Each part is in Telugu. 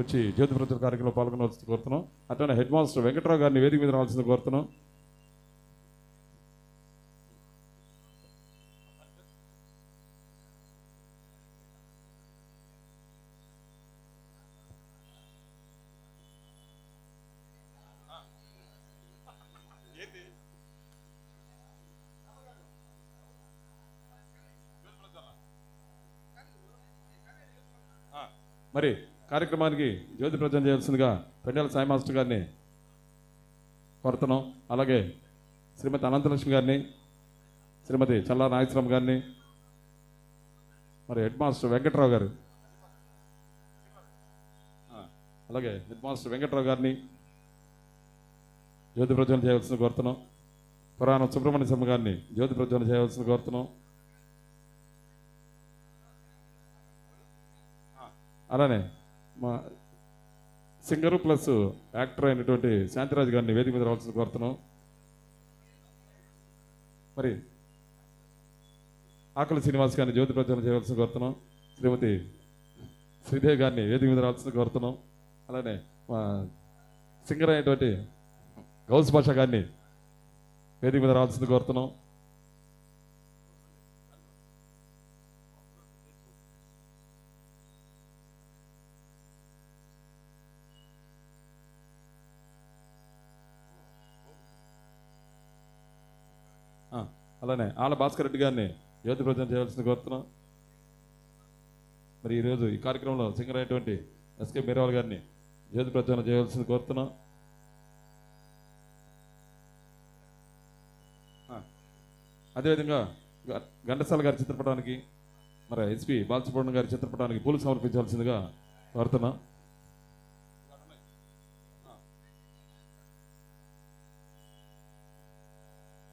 వచ్చి జ్యోతి ప్రచుర కార్యక్రమంలో పాల్గొనవలసింది కోరుతున్నాం. అట్లనే హెడ్ మాస్టర్ వెంకట్రావు గారిని వేదిక మీద రావాల్సింది కోరుతున్నాం. మరి కార్యక్రమానికి జ్యోతి ప్రజలు చేయాల్సిందిగా పెండల సాయి మాస్టర్ గారిని కోరుతున్నాం. అలాగే శ్రీమతి అనంతలక్ష్మి గారిని శ్రీమతి చల్లా నాగేశ్వరం గారిని మరి హెడ్ మాస్టర్ వెంకట్రావు గారు. అలాగే హెడ్ మాస్టర్ వెంకట్రావు గారిని జ్యోతి ప్రజ్వలన చేయవలసిన కోరుతున్నాం. పురాణం సుబ్రహ్మణ్య శర్మ గారిని జ్యోతి ప్రజ్వలన చేయవలసిన కోరుతున్నాం. అలానే మా సింగరు ప్లస్ యాక్టర్ అయినటువంటి శాంతిరాజ్ గారిని వేదిక మీద రావాల్సిన కోరుతున్నాం. మరి ఆకలి శ్రీనివాస్ గారిని జ్యోతి ప్రచారం చేయవలసిన కోరుతున్నాం. శ్రీమతి శ్రీదేవి గారిని వేదిక మీద రావాల్సిన కోరుతున్నాం. అలానే మా సింగర్ అయినటువంటి గౌస్ భాష గారిని వేదిక మీద రావాల్సింది కోరుతున్నాం. అలానే ఆళ్ళ భాస్కర్ రెడ్డి గారిని జ్యోతి ప్రజలు చేయాల్సింది కోరుతున్నాం. మరి ఈరోజు ఈ కార్యక్రమంలో సింగర్ అయినటువంటి ఎస్కే మీరావల్ గారిని జ్యోతి ప్రచారం చేయవలసింది కోరుతున్నాం. అదేవిధంగా గ- ఘంటసాల గారి చిత్రపటానికి మరి ఎస్పి బాలసుబ్రహ్మణ్యం గారి చిత్రపటానికి పూలు సమర్పించాల్సిందిగా కోరుతున్నాం.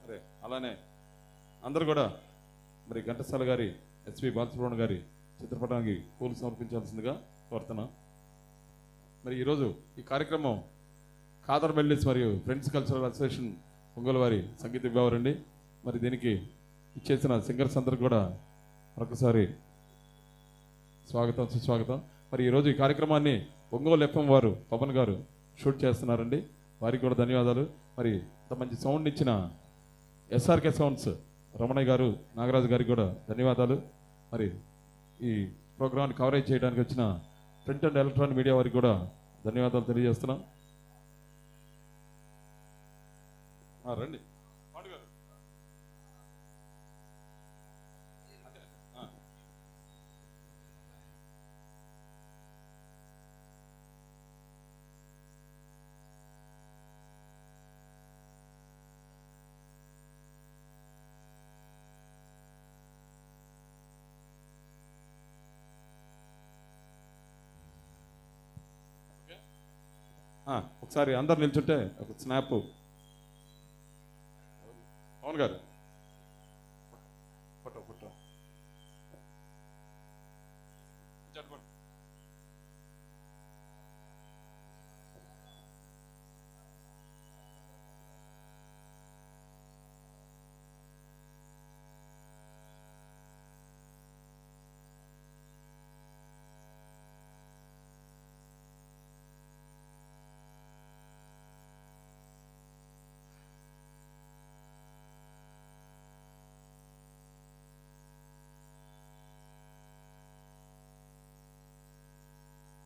అరే అలానే అందరూ కూడా మరి ఘంటసాల గారి ఎస్పి బాలసుబ్రహ్మణ్య గారి చిత్రపటానికి పూలు సమర్పించాల్సిందిగా కోరుతున్నా. మరి ఈరోజు ఈ కార్యక్రమం ఖాదర్ మెల్లిస్ మరియు ఫ్రెండ్స్ కల్చరల్ అసోసియేషన్ ఒంగోలు వారి సంగీత విభావరండి మరి దీనికి ఇచ్చేసిన సింగర్స్ అందరికి కూడా మరొకసారి స్వాగతం సుస్వాగతం. మరి ఈరోజు ఈ కార్యక్రమాన్ని ఒంగోలు ఎఫ్ఎం వారు పవన్ గారు షూట్ చేస్తున్నారండి. వారికి కూడా ధన్యవాదాలు. మరి ఇంత మంచి సౌండ్ ఇచ్చిన ఎస్ఆర్కే సౌండ్స్ రమణయ్య గారు నాగరాజు గారికి కూడా ధన్యవాదాలు. మరి ఈ ప్రోగ్రామ్ని కవరేజ్ చేయడానికి వచ్చిన ప్రింట్ అండ్ ఎలక్ట్రానిక్ మీడియా వారికి కూడా ధన్యవాదాలు తెలియజేస్తున్నాం. రండి. ఒకసారి అందరు నిల్చుంటే ఒక స్నాప్. అవును గారు. Photo photo.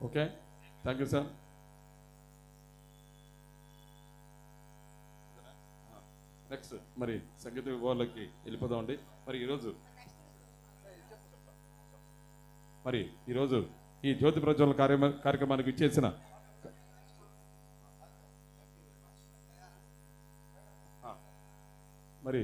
Okay? Thank you sir next మరి సంగీత విభాగాలకి వెళ్ళిపోదామండి మరి ఈరోజు మరి ఈరోజు ఈ జ్యోతి ప్రజ్వల కార్య కార్యక్రమానికి ఇచ్చేసిన మరి